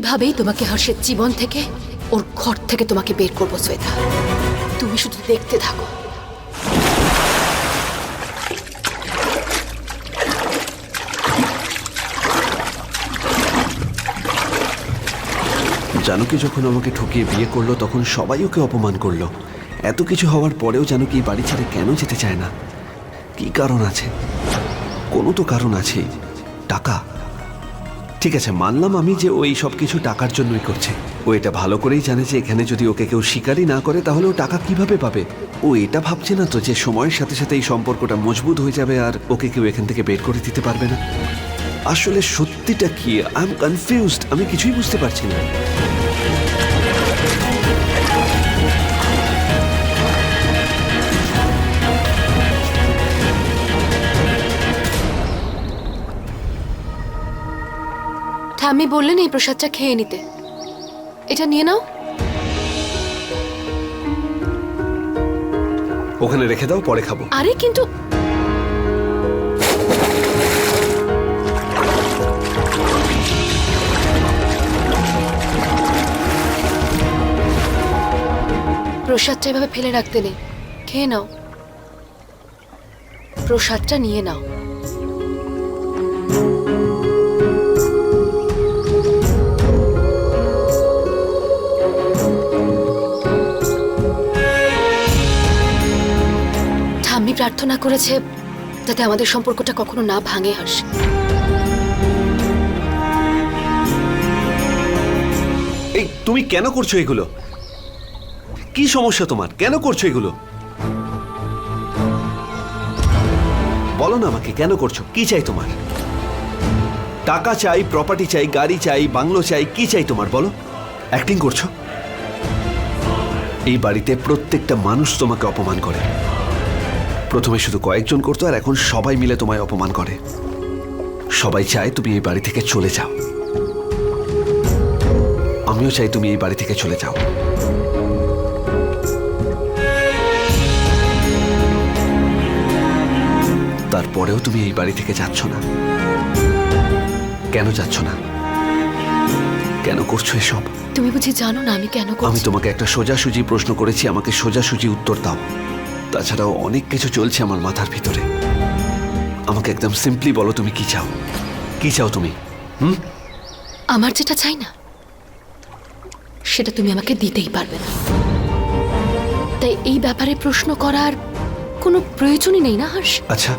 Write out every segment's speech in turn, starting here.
এইভাবেই তোমাকে হর্ষের জীবন থেকে ওর ঘর থেকে তোমাকে বের করব, শ্বেতা? তুমি শুধু দেখতে থাকো। জানকী যখন আমাকে ঠকিয়ে বিয়ে করল, তখন সবাই ওকে অপমান করল। এত কিছু হওয়ার পরেও জানকী এই বাড়ি ছেড়ে কেন যেতে চায় না? কি কারণ আছে? কোনো তো কারণ আছে টাকা। ঠিক আছে, মানলাম আমি যে ওই সব কিছু টাকার জন্যই করছে। ও এটা ভালো করেই জানে যে এখানে যদি ওকে কেউ শিকারই না করে, তাহলে ও টাকা কীভাবে পাবে? ও এটা ভাবছে না তো যে সময়ের সাথে সাথে এই সম্পর্কটা মজবুত হয়ে যাবে আর ওকে কেউ এখান থেকে বের করে দিতে পারবে না। আসলে সত্যিটা কি? আই এম কনফিউজড আমি কিছুই বুঝতে পারছি না। ঠাম্মি বললেন এই প্রসাদটা খেয়ে নিতে। এটা নিয়ে নাও। ওখানে রেখে দাও পরে খাব। আরে কিন্তু প্রসাদটা এভাবে ফেলে রাখতে নেই। খেয়ে নাও। প্রসাদটা নিয়ে নাও। ঠাম্মি প্রার্থনা করেছে যাতে আমাদের সম্পর্কটা কখনো না ভাঙে, হর্ষ। এই, তুমি কেন করছ এগুলো? কি সমস্যা তোমার? কেন করছ এগুলো? বলো না আমাকে, কেন করছ? কি চাই তোমার? টাকা চাই প্রপার্টি চাই, গাড়ি চাই, বাংলো চাই, কি চাই তোমার, বলো? অ্যাক্টিং করছ? এই বাড়িতে প্রত্যেকটা মানুষ তোমাকে অপমান করে। প্রথমে শুধু কয়েকজন করতো আর এখন সবাই মিলে তোমায় অপমান করে। সবাই চায় তুমি এই বাড়ি থেকে চলে যাও। আমিও চাই তুমি এই বাড়ি থেকে চলে যাও। তারপরেও তুমি এই বাড়ি থেকে যাচ্ছ না। কেন যাচ্ছ না? কেন করছ এসব? তুমি বুঝি জানো না আমি কেন আমি তোমাকে একটা সোজাসুজি প্রশ্ন করেছি আমাকে সোজাসুজি উত্তর দাও। তাছাড়াও অনেক কিছু চলছে আমার মাথার ভিতরে। আমাকে একদম সিম্পলি বলো তুমি কি চাও। কি চাও তুমি? হুম? আমার যেটা চাই না সেটা তুমি আমাকে দিতেই পারবে না। তাই এই ব্যাপারে প্রশ্ন করার কোনো প্রয়োজনই নেই না হর্ষ? আচ্ছা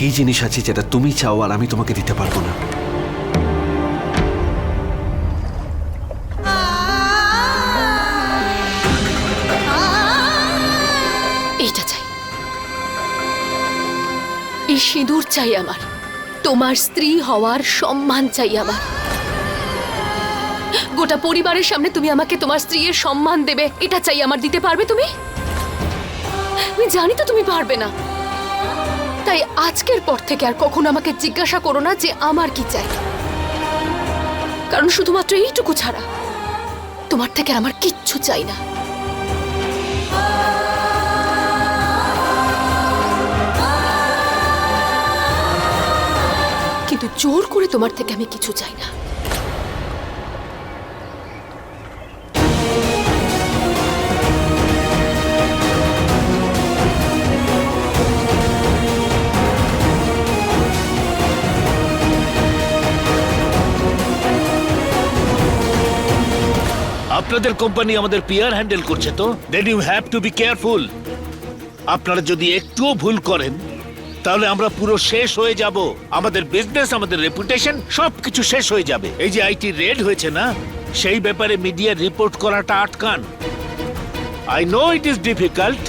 কি জিনিস আছে যেটা তুমি চাও আর আমি তোমাকে দিতে পারব না? এইটা চাই। এই সিঁদুর চাই আমার। তোমার স্ত্রী হওয়ার সম্মান চাই আমার। গোটা পরিবারের সামনে তুমি আমাকে তোমার স্ত্রীর সম্মান দেবে, এটা চাই। আমার দিতে পারবে তুমি? আমি জানি তো তুমি পারবে না। তাই আজকের পর থেকে আর কখনো আমাকে জিজ্ঞাসা করো না যে আমার কি চাই। কারণ শুধুমাত্র এইটুকু ছাড়া তোমার থেকে আমার কিচ্ছু চাই না। কিন্তু জোর করে তোমার থেকে আমি কিছু চাই না। আপনাদের কোম্পানি আমাদের পিয়ার হ্যান্ডেল করছে তো। Then you have to be careful আপনারা যদি একটুও ভুল করেন, তাহলে আমরা পুরো শেষ হয়ে যাব। আমাদের বিজনেস আমাদের রেপুটেশন সবকিছু শেষ হয়ে যাবে। এই যে আইটি রেড হয়েছে না, সেই ব্যাপারে মিডিয়া রিপোর্ট করাটা আটকান। I know it is difficult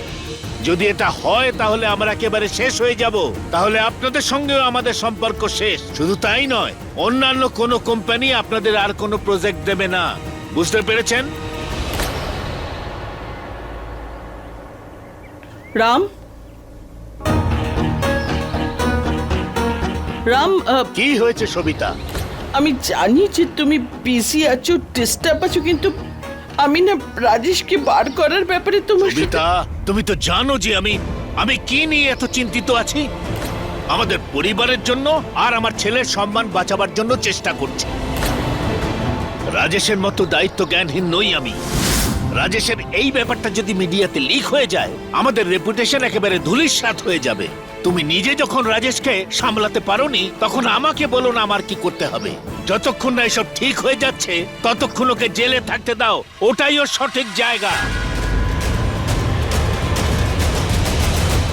যদি এটা হয়, তাহলে আমরা একেবারে শেষ হয়ে যাব। তাহলে আপনাদের সঙ্গেও আমাদের সম্পর্ক শেষ। শুধু তাই নয়, অন্যান্য কোনো কোম্পানি আপনাদের আর কোনো প্রজেক্ট দেবে না। বুঝতে পেরেছেন? রাম? রাম আহ, কি হয়েছে সবিতা? আমি জানি যে তুমি বিজি আছো ডিস্টার্ব আছো কিন্তু আমি না রাজেশকে বার করার ব্যাপারে তোমার সাথে সবিতা তুমি তো জানো যে আমি আমি কি নিয়ে এত চিন্তিত আছি? আমাদের পরিবারের জন্য আর আমার ছেলের সম্মান বাঁচাবার জন্য চেষ্টা করছি। রাজেশের মতো দায়িত্ব জ্ঞানহীন নই আমি। রাজেশের এই ব্যাপারটা যদি মিডিয়াতে লিক হয়ে যায়, আমাদের রেপুটেশন একেবারে ধুলির ধুলিস্বাত হয়ে যাবে। তুমি নিজে যখন রাজেশকে সামলাতে পারোনি, তখন আমাকে বলো না আমার কি করতে হবে। যতক্ষণ না এসব ঠিক হয়ে যাচ্ছে, ততক্ষণ ওকে জেলে থাকতে দাও। ওটাই ওর সঠিক জায়গা।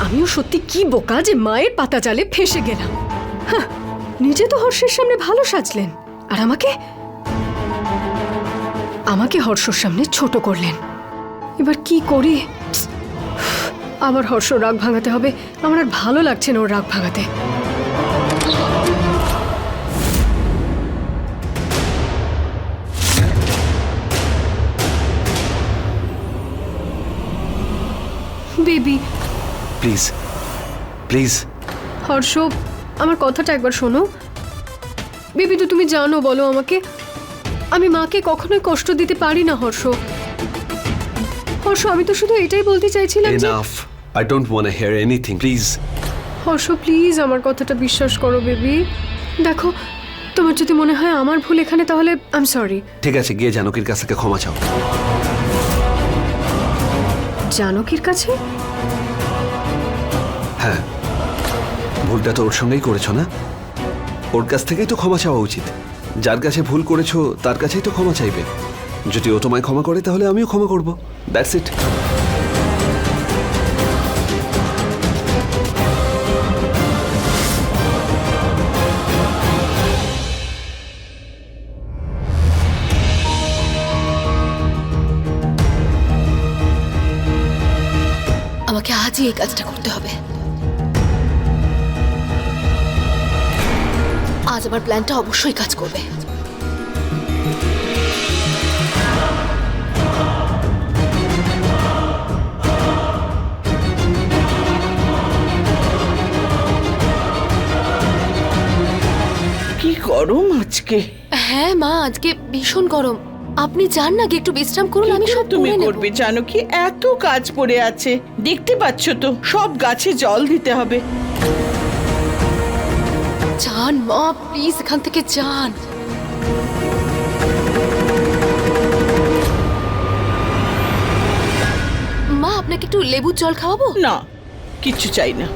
আমিও সত্যি কি বোকা যে মায়ের পাতা জালে ফেসে গেলাম। নিজে তো হর্ষের সামনে ভালো সাজলেন। আর আমাকে আমাকে হর্ষর সামনে ছোট করলেন। এবার কি করি? আবার হর্ষ রাগ ভাঙাতে হবে। আমার আর ভালো লাগছে না ওর রাগ ভাঙাতে। বেবি। Please please. হর্ষ আমার কথাটা একবার শোনো। বেবি তো তুমি জানো বলো আমাকে। আমি মাকে কখনোই কষ্ট দিতে পারি না হর্ষ। হর্ষ আমি তো শুধু এটাই বলতে চাইছিলাম যে enough I don't want hear anything please Harsh please আমার কথাটা বিশ্বাস করো বেবি। দেখো তোমার যদি মনে হয় আমার ভুল এখানে তাহলে আই এম সরি ঠিক আছে গিয়ে জানকীর কাছ থেকে ক্ষমা চাও। জানকীর কাছে? হ্যাঁ। ভুলটা তো ওর সঙ্গেই করেছ না? ওর কাছ থেকেই তো ক্ষমা চাওয়া উচিত। যার কাছে ভুল করেছ, তার কাছেই তো ক্ষমা চাইবে। যদি ও তোমায় ক্ষমা করে, তাহলে আমিও ক্ষমা করব। দ্যাটস ইট আমাকে আজই এই কাজটা করতে হবে। আমার প্ল্যানটা অবশ্যই কাজ করবে। কি গরম আজকে? হ্যাঁ মা আজকে ভীষণ গরম। আপনি যান না গিয়ে একটু বিশ্রাম করুন আমি সব তুমি করে করবে জানো কি? এত কাজ পড়ে আছে। দেখতে পাচ্ছ তো সব গাছে জল দিতে হবে। যান মা প্লিজ এখান থেকে যান। মা, আপনাকে একটু লেবুর জল খাওয়াবো? না, কিচ্ছু চাই না।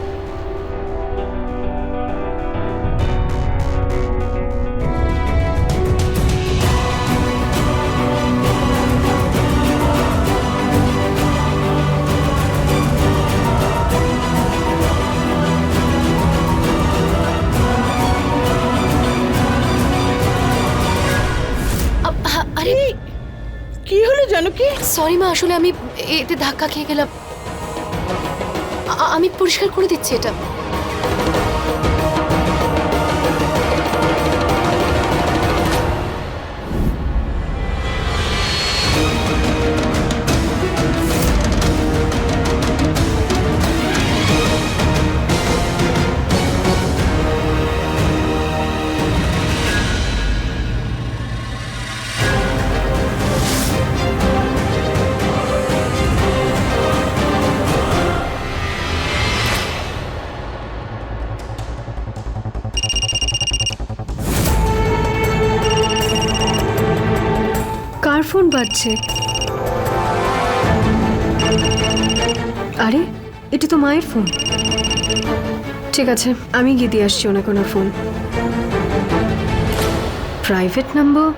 সরি মা আসলে আমি এতে ধাক্কা খেয়ে গেলাম। আমি পরিষ্কার করে দিচ্ছি এটা। ফোন বাজছে। আরে এটা তো মায়ের ফোন। ঠিক আছে আমি গিয়ে দিয়ে আসছি ওনাকে ওনার ফোন। প্রাইভেট নাম্বার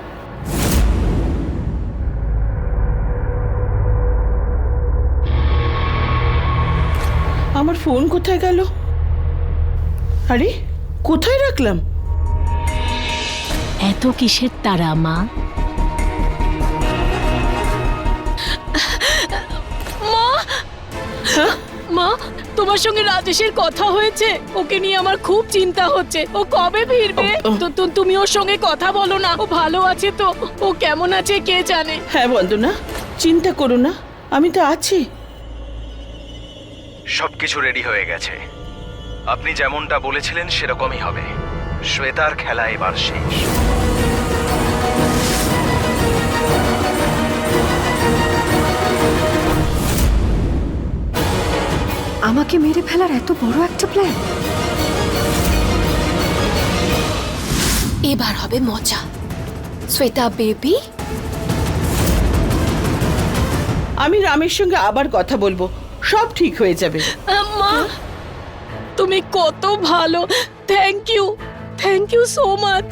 আমার ফোন কোথায় গেল? আরে কোথায় রাখলাম? এত কিসের তারা মা? তোমার সঙ্গে রাজেশের কথা হয়েছে। ওকে নিয়ে আমার খুব চিন্তা হচ্ছে। ও কবে ফিরবে? তো তুমি ওর সঙ্গে কথা বলো না। ও ভালো আছে তো। ও কেমন আছে কে জানে? হ্যাঁ বন্দনা চিন্তা করো না। আমি তো আছি। সবকিছু রেডি হয়ে গেছে। আপনি যেমনটা বলেছিলেন সেরকমই হবে। শ্বেতার খেলা এবার শেষ। আমাকে মেরে ফেলার এত বড় একটা প্ল্যান এবার হবে মজা। শ্বেতা বেবি? আমি রামের সঙ্গে আবার কথা বলব। সব ঠিক হয়ে যাবে। মা তুমি কত ভালো। Thank you thank you so much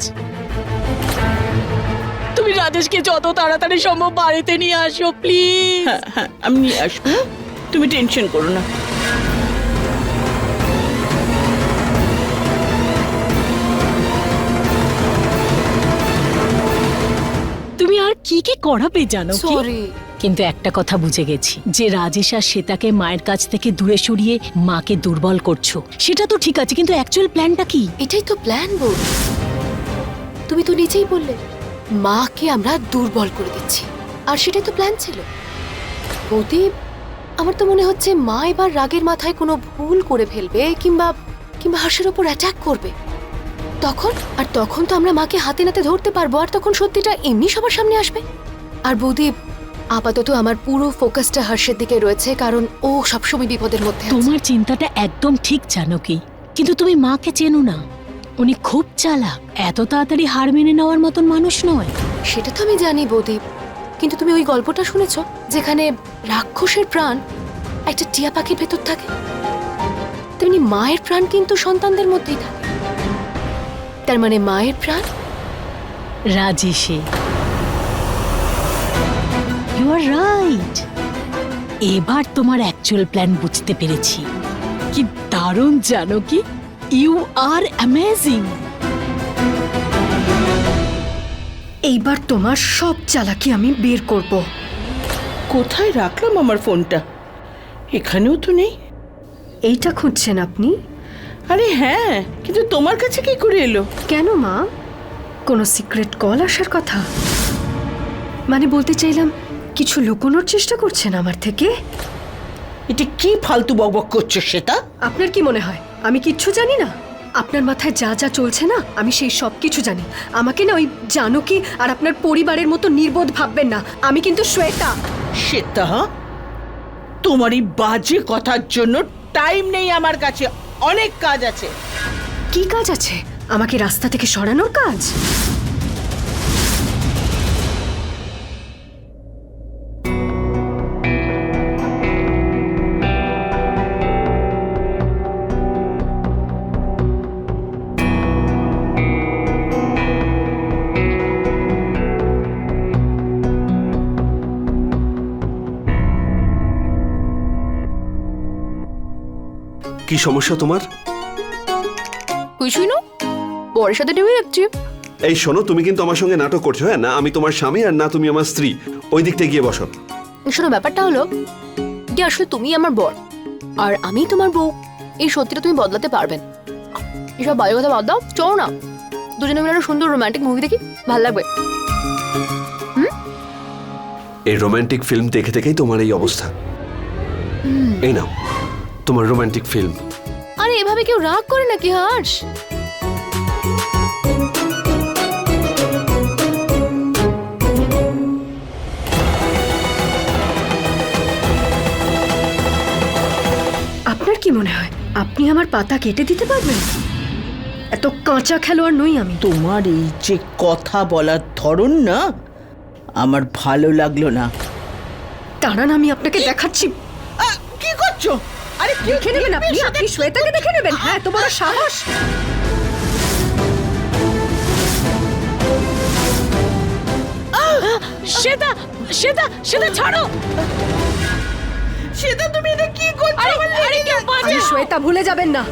তুমি রাজেশকে যত তাড়াতাড়ি সম্ভব বাড়িতে নিয়ে আসো প্লিজ হ্যাঁ হ্যাঁ আমি নিয়ে আসব। হ্যাঁ? তুমি টেনশন করো না। কি কি করাবে জানো কি? সরি কিন্তু একটা কথা বুঝে গেছি যে রাজেশ আর শ্বেতাকে মায়ের কাছ থেকে দূরে সরিয়ে মাকে দুর্বল করছ সেটা তো ঠিক আছে কিন্তু অ্যাকচুয়াল প্ল্যানটা কি? এটাই তো প্ল্যান বল তুমি তো নিজেই বললে মাকে আমরা দুর্বল করে দিচ্ছি। আর সেটাই তো প্ল্যান ছিল। বৌদি আমার তো মনে হচ্ছে মা এবার রাগের মাথায় কোনো ভুল করে ফেলবে কিংবা কিংবা হাসের ওপর অ্যাটাক করবে। তখন? আর তখন তো আমরা মাকে হাতে নাতে ধরতে পারব আর তখন সত্যিটা এমনি সবার সামনে আসবে। আর বৌদি আপাতত আমার পুরো ফোকাসটা হর্ষের দিকে রয়েছে কারণ ও সবসময় বিপদের মধ্যে। তোমার চিন্তাটা একদম ঠিক জানো কি কিন্তু তুমি মাকে চেনো না। উনি খুব চালাক এত তাড়াতাড়ি হার মেনে নেওয়ার মতন মানুষ নয়। সেটা তো আমি জানি বৌদি কিন্তু তুমি ওই গল্পটা শুনেছ যেখানে রাক্ষসের প্রাণ একটা টিয়া পাখির ভেতর থাকে? তেমনি মায়ের প্রাণ কিন্তু সন্তানদের মধ্যেই থাকে। তার মানে মায়ের প্রাণ? রাজেশে ইউ আর রাইট এবার তোমার অ্যাকচুয়াল প্ল্যান বুঝতে পেরেছি। কি দারুণ জানো কি? ইউ আর অ্যামেজিং এইবার তোমার সব চালাকি আমি বের করব। কোথায় রাখলাম আমার ফোনটা? এখানেও তো নেই। এইটা খুঁজছেন আপনি? আরে হ্যাঁ কিন্তু তোমার কাছে কি করে এলো? কেন মা? কোনো সিক্রেট কল আসার কথা? মানে বলতে চাইলাম কিছু লুকোনোর চেষ্টা করছেন আমার থেকে? এটা কি ফালতু বকবক করছ সেটা আপনার কি মনে হয়? আমি কিচ্ছু জানি না? আপনার মাথায় যা যা চলছে না আমি সেই সব কিছু জানি। আমাকে না ওই জানকি আর আপনার পরিবারের মতো নির্বোধ ভাববেন না। আমি কিন্তু শ্বেতা। সেটা তোমার এই বাজে কথার জন্য টাইম নেই আমার কাছে। অনেক কাজ আছে। কি কাজ আছে? আমাকে রাস্তা থেকে সরানোর কাজ? কি সমস্যা তোমার? কিছুই না বরের সাথে টিভি দেখছি এই শোনো তুমি কিন্তু আমার সঙ্গে নাটক করছ হ্যাঁ? না আমি তোমার স্বামী আর না তুমি আমার স্ত্রী। ওই দিকটা গিয়ে বসো। শোনো ব্যাপারটা হলো যে আসলে তুমি আমার বর আর আমি তোমার বউ এই সত্যিটা তুমি বদলাতে পারবেন এসব বাজে কথা বাদ দাও চলো না। দুজনে মিলে একটা সুন্দর রোমান্টিক মুভি দেখি ভালো লাগবে। এই রোমান্টিক ফিল্ম দেখে দেখেই তোমার এই অবস্থা। এই নাও। তোমার রোমান্টিক ফিল্ম আরে এভাবে কেউ রাগ করে নাকি হার্ষ? আপনার কি মনে হয়? আপনি আমার পাতা কেটে দিতে পারবেন? এত কাঁচা খেলোয়াড় নই আমি। তোমার এই যে কথা বলার ধরন না আমার ভালো লাগল না। দাঁড়ান আমি আপনাকে দেখাচ্ছি। আহ, কি করছ? দেখে নেবেন আপনি আপনি শ্বেতাকে দেখে নেবেন। হ্যাঁ এত বড় সাহস। শ্বেতা শ্বেতা শ্বেতা ছাড়ো। সেটা তুমি এটা কি করছ? আরে কেউ বাঁচাও। শ্বেতা ভুলে যাবেন না।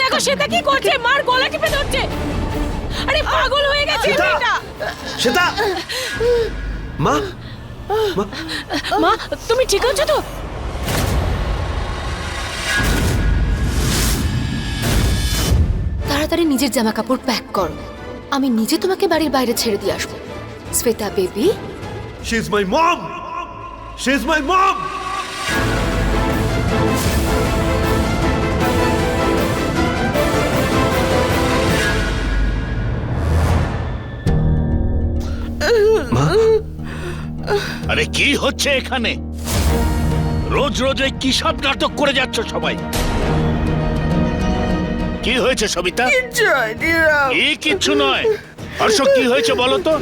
দেখো শ্বেতা কি করছে? মার গলা টিপে ধরছে। আরে পাগল হয়ে গেছে শ্বেতা! মেয়েটা। মা? মা? মা তুমি ঠিক আছো তো? তাড়াতাড়ি নিজের জামা কাপড় প্যাক করো। আমি নিজে তোমাকে বাড়ির বাইরে ছেড়ে দিয়ে আসব। Shweta baby? She is my mom she is my mom মা? আরে কি হচ্ছে এখানে? রোজ রোজ এই কি সব নাটক করে যাচ্ছ সবাই? কি হয়েছে সবিতা? এই কিচ্ছু নয়। হর্ষ কি হয়েছে বলো তো?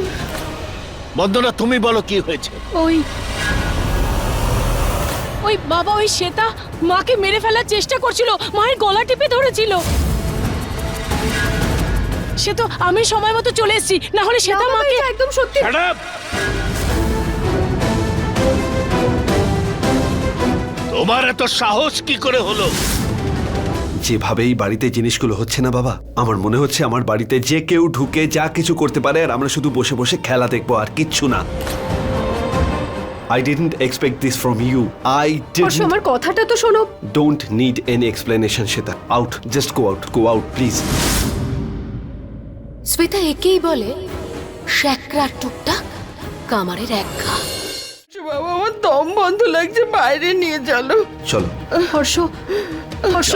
বন্দনা তুমি বলো কি হয়েছে? ওই ওই বাবা ওই শ্বেতা মাকে মেরে ফেলার চেষ্টা করছিল মায়ের গলা টিপে ধরেছিল। সে তো আমি সময় মতো চলে এসেছি না হলে শ্বেতা মাকে একদম সত্যি তোমার এত সাহস কি করে হলো? যেভাবে এই বাড়িতে জিনিসগুলো হচ্ছে না বাবা আমার মনে হচ্ছে আমার বাড়িতে যে কেউ ঢুকে যা কিছু করতে পারে আর আমরা শুধু বসে বসে খেলা দেখব আর কিচ্ছু না। I didn't expect this from you I Harsh আমার কথাটা তো শোনো। ডোন্ট নিড এনি এক্সপ্লেনেশন সেটা out just go out go out please Shweta একেই বলে শ্যাকরা টুকটাক কামারের এক ঘা। দম বন্ধ লাগছে বাইরে নিয়ে চলো। চলো। হর্ষ হর্ষ।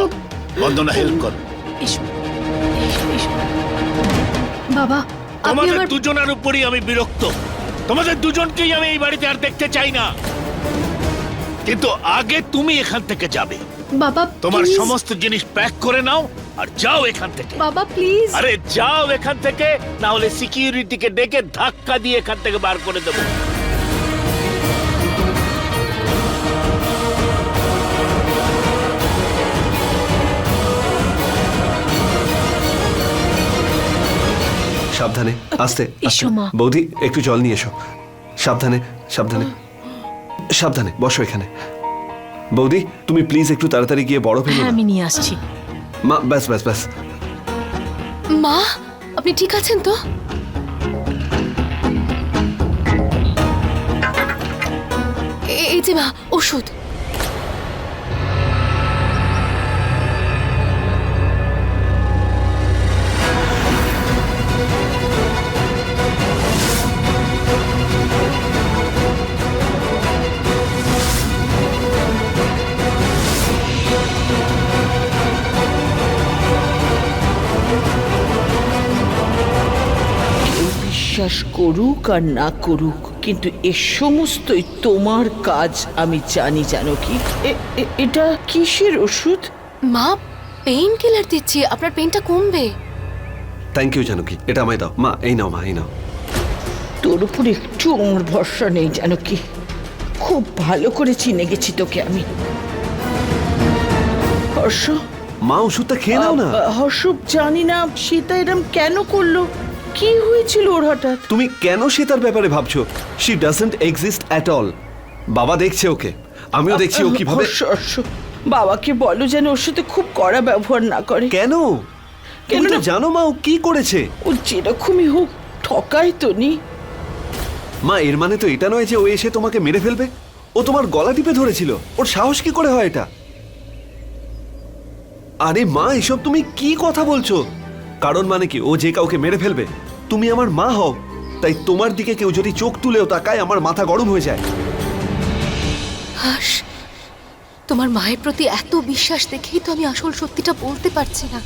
বন্দনা হেল্প করো। এসো। বাবা তোমাদের দুজনের উপরই আমি বিরক্ত। তোমাদের দুজনকেই আমি এই বাড়িতে আর দেখতে চাই না। কিন্তু আগে তুমি এখান থেকে যাবে। বাবা তোমার সমস্ত জিনিস প্যাক করে নাও আর যাও এখান থেকে। বাবা প্লিজ আরে যাও এখান থেকে না হলে সিকিউরিটিকে ডেকে ধাক্কা দিয়ে এখান থেকে বার করে দেবো। সাবধানে আস্তে এসো, মা। বৌদি একটু জল নিয়ে এসো। সাবধানে সাবধানে। সাবধানে বসো এখানে। বৌদি তুমি প্লিজ একটু তাড়াতাড়ি গিয়ে বড় ফেলো হ্যাঁ আমি নিয়ে আসছি। মা ব্যাস ব্যাস ব্যাস। মা আপনি ঠিক আছেন তো? এই যে মা ওষুধ। বিশ্বাস করুক আর না করুক কিন্তু এ সমস্তই তোমার কাজ আমি জানি জানো কি? এটা কিসের ওষুধ? মা পেইন কিলার দিচ্ছি আপনার পেইনটা কমবে। থ্যাংক ইউ জানকি এটা আমায় দাও। মা এই নাও মা এই নাও। তোর উপর একটু আমার ভরসা নেই জানো কি? খুব ভালো করে চিনে গেছি তোকে আমি। হর্ষ? মা ওষুধটা খেয়ে নাও না। হর্ষ জানি না সীতা এরম কেন করল? কি হয়েছিল ওর হঠাৎ? তুমি কেন সে তার ব্যাপারে ভাবছ? She doesn't exist at all বাবা দেখছে ওকে। আমিও দেখছি ও কীভাবে বাবাকে বলো যেন ওর সাথে খুব কড়া ব্যবহার না করে। কেন? কেন না? জানো মা ও কি করেছে? ও যেরকমই হোক ঠকাই তো নি। মা এর মানে তো এটা নয় যে ও এসে তোমাকে মেরে ফেলবে? ও তোমার গলা টিপে ধরেছিল। ওর সাহস কি করে হয় এটা? আরে মা এসব তুমি কি কথা বলছো? কারণ মানে কি ও যে কাউকে মেরে ফেলবে? তুমি আমার মা হও তাই তোমার দিকে কেউ যদি চোখ তুলেও তাকায় আমার মাথা গরম হয়ে যায়। হাস তোমার মায়ের প্রতি এত বিশ্বাস দেখেই তো আমি আসল সত্যিটা বলতে পারছি না।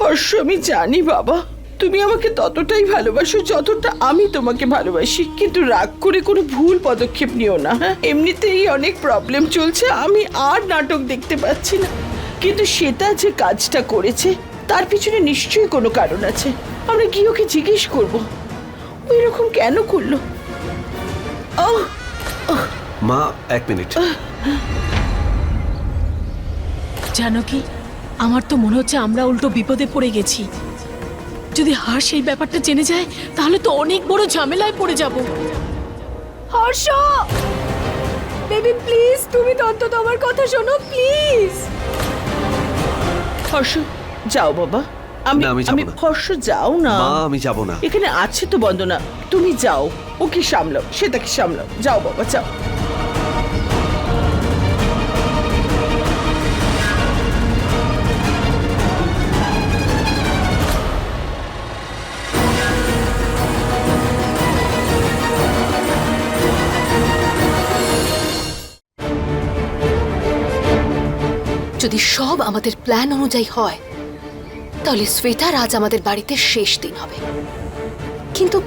হর্ষ আমি জানি বাবা তুমি আমাকে ততটাই ভালোবাসো যতটা আমি তোমাকে ভালোবাসি কিন্তু রাগ করে কোনো ভুল পদক্ষেপ নিও না হ্যাঁ? এমনিতেই অনেক প্রবলেম চলছে আমি আর নাটক দেখতে পাচ্ছি না কিন্তু সেটা যে কাজটা করেছে তার পিছনে নিশ্চয়ই কোনো কারণ আছে। আমরা কি ওকে জিজ্ঞেস করব। ও এরকম কেন করল? আহ মা এক মিনিট। জানো কি? আমার তো মনে হচ্ছে আমরা উল্টো বিপদে পড়ে গেছি। যদি হার সেই ব্যাপারটা জেনে যায় তাহলে তো অনেক বড় ঝামেলায় পড়ে যাব। হর্ষ! বেবি প্লিজ তুমি তো অন্তত আমার কথা শোনো প্লিজ! হর্ষ যাও বাবা। আমি না, আমি যাব আমি না। হর্ষ যাও না। মা আমি যাব না। এখানে আছে তো বন্দনা। তুমি যাও। ওকে সামলাও? সেটাকে সামলাও। যাও বাবা যাও। যদি সব আমাদের প্ল্যান অনুযায়ী হয় তাহলে শ্বেতার আজ আমাদের বাড়িতে শেষ দিন হবে। কিন্তু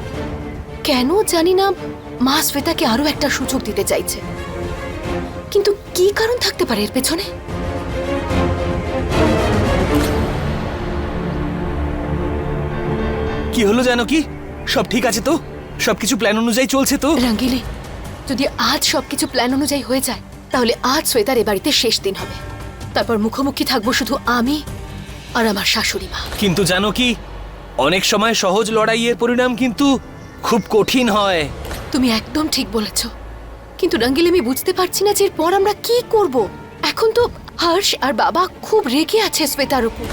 কেন জানি না মা শ্বেতাকে আরও একটা সুযোগ দিতে চাইছে। কিন্তু কি কারণ থাকতে পারে এর পেছনে? কি হলো জানো কি? সব ঠিক আছে তো? সবকিছু প্ল্যান অনুযায়ী চলছে তো? রাঙ্গিলি যদি আজ সবকিছু প্ল্যান অনুযায়ী হয়ে যায় তাহলে আজ শ্বেতার এ বাড়িতে শেষ দিন হবে। তারপর মুখোমুখি থাকব শুধু আমি আর আমার শাশুড়ি মা। কিন্তু জানো কি? অনেক সময় সহজ লড়াইয়ের পরিণাম কিন্তু খুব কঠিন হয়। তুমি একদম ঠিক বলেছ। কিন্তু রঙ্গিল আমি বুঝতে পারছি না যে এরপর আমরা কি করব। এখন তো হর্ষ আর বাবা খুব রেগে আছে শ্বেতার উপর।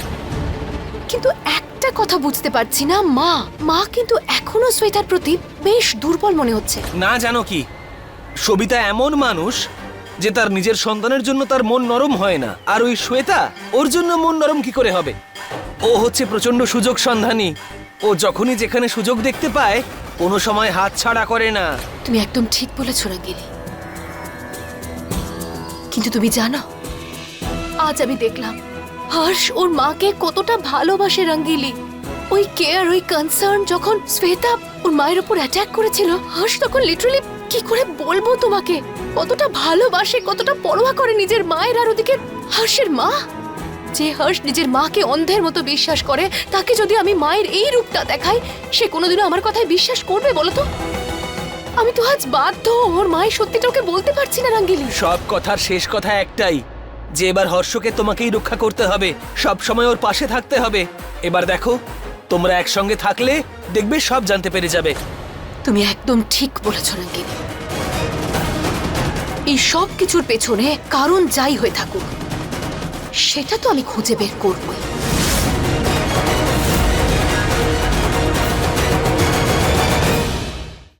কিন্তু একটা কথা বুঝতে পারছি না মা। মা কিন্তু এখনও শ্বেতার প্রতি বেশ দুর্বল মনে হচ্ছে। না জানো কি? সবিতা এমন মানুষ যে তার নিজের সন্তানের জন্য তার মন নরম হয় না। আর ওই শ্বেতা, ওর জন্য মন নরম কি করে হবে? ও হচ্ছে প্রচণ্ড সুযোগ সন্ধানী। ও যখনই যেখানে সুযোগ দেখতে পায়, কোনো সময় হাত ছাড়া করে না। তুমি একদম ঠিক বলেছ রঙ্গিলি কিন্তু তুমি জানো, আজ আমি দেখলাম, হর্ষ ওর মাকে কতটা ভালোবাসে রঙ্গিলি ওই কেয়ার ওই কনসার্ন যখন শ্বেতা ওর মায়ের উপর অ্যাটাক করেছিল, হর্ষ তখন লিটারালি কি করে বলব তোমাকে? কতটা ভালোবাসে, কতটা পরোয়া করে নিজের মায়ের আর ওদিকে হর্ষের মা। যে হর্ষ নিজের মাকে অন্ধের মতো বিশ্বাস করে, তাকে যদি আমি মায়ের এই রূপটা দেখাই, সে কোনোদিনও আমার কথায় বিশ্বাস করবে বলো তো? আমি তো আজ বাধ্য, ওর মায়ের সত্যিটা ওকে বলতে পারছি না রাঙ্গিলি সব কথার শেষ কথা একটাই, যে এবার হর্ষকে তোমাকেই রক্ষা করতে হবে, সব সময় ওর পাশে থাকতে হবে। এবার দেখো, তোমরা একসঙ্গে থাকলে দেখবে সব জানতে পেরে যাবে। তুমি একদম ঠিক বলেছ, রাঙ্গিনী। এই সব কিছুর পেছনে কারণ যাই হয়ে থাকুক, সেটা তো আমি খুঁজে বের করবই।